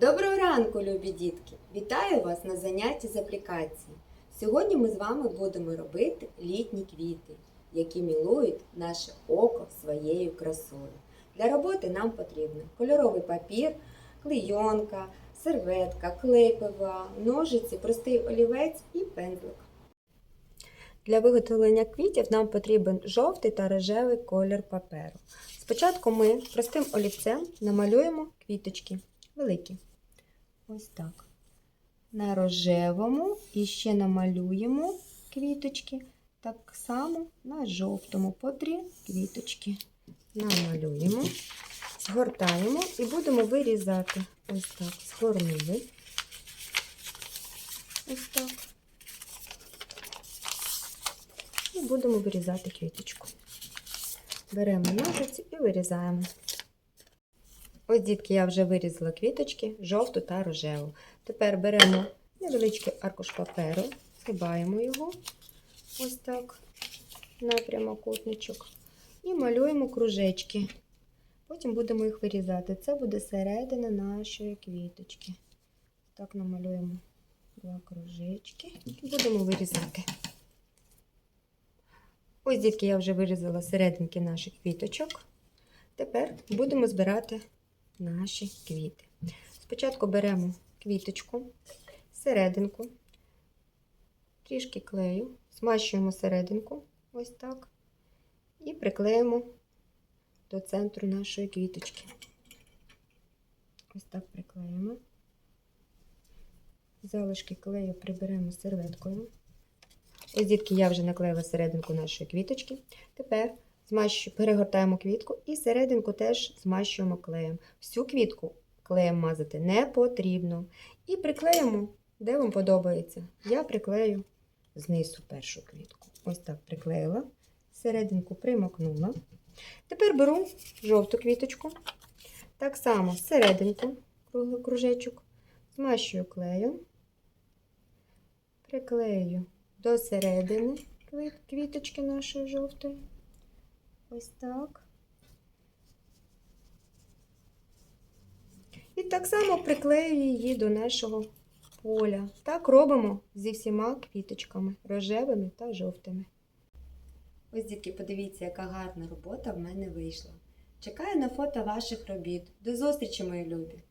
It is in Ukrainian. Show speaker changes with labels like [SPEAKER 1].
[SPEAKER 1] Доброго ранку, любі дітки! Вітаю вас на занятті з аплікації. Сьогодні ми з вами будемо робити літні квіти, які мілують наше око своєю красою. Для роботи нам потрібен кольоровий папір, клейонка, серветка, клей ПВА, ножиці, простий олівець і пензлик. Для виготовлення квітів нам потрібен жовтий та рожевий колір паперу. Спочатку ми простим олівцем намалюємо квіточки великі. Ось так. На рожевому і ще намалюємо квіточки. Так само на жовтому по три квіточки. Намалюємо, згортаємо і будемо вирізати. Ось так. Згорнули. Ось так. І будемо вирізати квіточку. Беремо ножиці і вирізаємо. Ось, дітки, я вже вирізала квіточки, жовту та рожеву. Тепер беремо невеличкий аркуш паперу, згибаємо його ось так на прямокутничок і малюємо кружечки. Потім будемо їх вирізати. Це буде середина нашої квіточки. Так намалюємо два кружечки і будемо вирізати. Ось, дітки, я вже вирізала серединки наших квіточок. Тепер будемо збирати наші квіти. Спочатку беремо квіточку, серединку, трішки клею, змащуємо серединку, ось так, і приклеїмо до центру нашої квіточки. Ось так приклеїмо. Залишки клею приберемо серветкою. Ось, дітки, я вже наклеїла серединку нашої квіточки. Тепер змащу, перегортаємо квітку і серединку теж змащуємо клеєм. Всю квітку клеєм мазати не потрібно. І приклеїмо, де вам подобається. Я приклею знизу першу квітку. Ось так приклеїла, серединку примокнула. Тепер беру жовту квіточку. Так само серединку, круглий кружечок, змащую клеєм, приклею до середини квіточки нашої жовтої. Ось так. І так само приклею її до нашого поля. Так робимо зі всіма квіточками рожевими та жовтими. Ось, дітки, подивіться, яка гарна робота в мене вийшла. Чекаю на фото ваших робіт. До зустрічі, мої любі!